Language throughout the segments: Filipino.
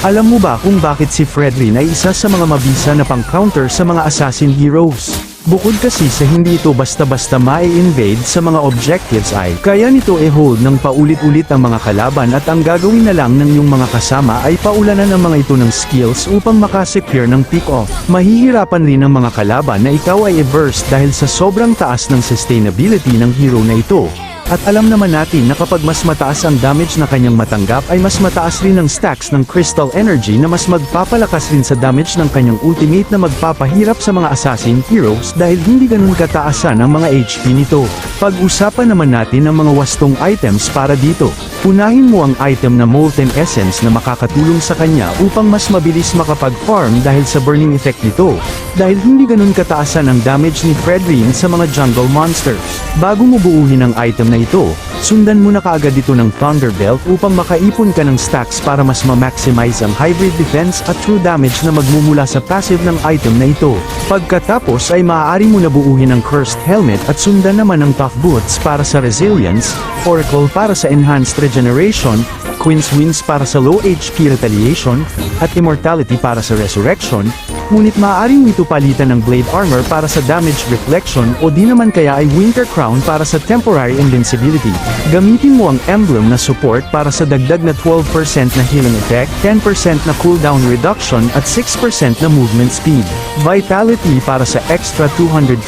Alam mo ba kung bakit si Fredrin ay isa sa mga mabisa na pang-counter sa mga assassin heroes? Bukod kasi sa hindi ito basta-basta ma-invade sa mga objectives ay, kaya nito e-hold ng paulit-ulit ang mga kalaban at ang gagawin na lang ng iyong mga kasama ay paulanan ng mga ito ng skills upang makasecure ng pick-off. Mahihirapan rin ang mga kalaban na ikaw ay i-burst dahil sa sobrang taas ng sustainability ng hero na ito. At alam naman natin na kapag mas mataas ang damage na kanyang matanggap ay mas mataas rin ang stacks ng crystal energy na mas magpapalakas rin sa damage ng kanyang ultimate na magpapahirap sa mga assassin heroes dahil hindi ganun kataasan ang mga HP nito. Pag-usapan naman natin ang mga wastong items para dito. Unahin mo ang item na Molten Essence na makakatulong sa kanya upang mas mabilis makapag-farm dahil sa burning effect nito. Dahil hindi ganun kataasan ang damage ni Fredrin sa mga jungle monsters. Bago mo buuhin ang item na ito, sundan mo na kaagad ito ng Thunder Belt upang makaipon ka ng stacks para mas ma-maximize ang hybrid defense at true damage na magmumula sa passive ng item na ito. Pagkatapos ay maaari mo na buuhin ang Cursed Helmet at sundan naman ang Tough Boots para sa Resilience, Oracle para sa Enhanced Regeneration, Queen's Wings para sa low HP retaliation, at Immortality para sa resurrection, ngunit maaari mo ito palitan ng Blade Armor para sa damage reflection o di naman kaya ay Winter Crown para sa temporary invincibility. Gamitin mo ang Emblem na support para sa dagdag na 12% na healing effect, 10% na cooldown reduction at 6% na movement speed. Vitality para sa extra 225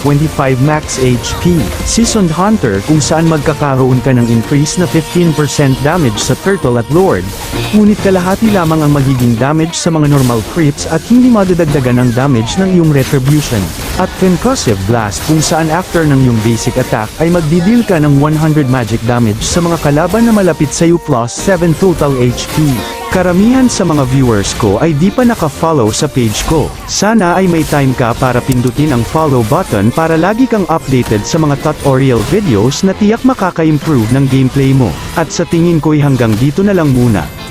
max HP. Seasoned Hunter kung saan magkakaroon ka ng increase na 15% damage sa Turtle at Lord, ngunit kalahati lamang ang magiging damage sa mga normal creeps at hindi madadagdagan ang damage ng iyong retribution. At Concussive Blast kung saan after ng iyong basic attack ay magdidil ka ng 100 magic damage sa mga kalaban na malapit sa iyo plus 7 total HP. Karamihan sa mga viewers ko ay di pa naka-follow sa page ko. Sana ay may time ka para pindutin ang follow button para lagi kang updated sa mga tutorial videos na tiyak makaka-improve ng gameplay mo. At sa tingin ko'y hanggang dito na lang muna.